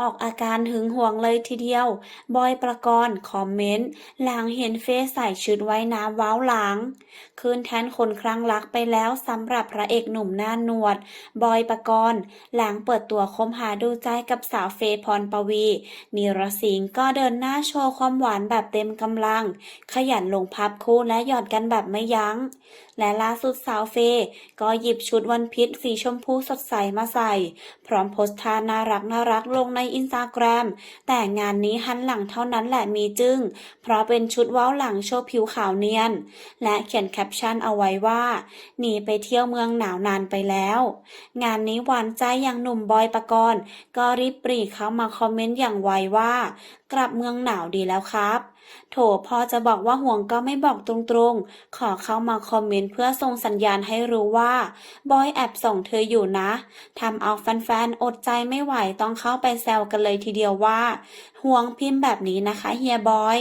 ออกอาการหึงหวงเลยทีเดียว บอยประกรณ์คอมเมนต์ หลังเห็นเฟซใส่ชุดไว้น้ำว้าวหลัง คืนแทนคนครั้งรักไปแล้วสำหรับพระเอกหนุ่มหน้าหนวด บอยประกรณ์ หลังเปิดตัวคบหาดูใจกับสาวเฟยพรปวี นิรสิงห์ก็เดินหน้าโชว์ความหวานแบบเต็มกำลัง ขยันลงภาพคู่และหยอดกันแบบไม่ยัง้ง และล่าสุดสาวเฟยก็หยิบชุดวันพิษสีชมพูสดใสมาใส่ พร้อมโพสต์ท่าน่ารักน่ารักลงในอินสตาแกรมแต่งานนี้หันหลังเท่านั้นแหละมีจึง้ง เพราะเป็นชุดว้าหลังโชว์ผิวขาวเนียน และเขียนแคปชั่นเอาไว้ว่าหนีไปเที่ยวเมืองหนาวนานไปแล้ว งานนี้หวานใจอย่างหนุ่มบอยปกรณ์ก็รีบปรีเข้ามาคอมเมนต์อย่างไวว่า กลับเมืองหนาวดีแล้วครับโถพอจะบอกว่าห่วงก็ไม่บอกตรงๆ ขอเข้ามาคอมเมนต์เพื่อส่งสัญญาณให้รู้ว่า บอยแอบส่งเธออยู่นะ ทำเอาแฟนๆ อดใจไม่ไหวต้องเข้าไปแซวกันเลยทีเดียวว่าห่วงพิมพ์แบบนี้นะคะเฮียบอย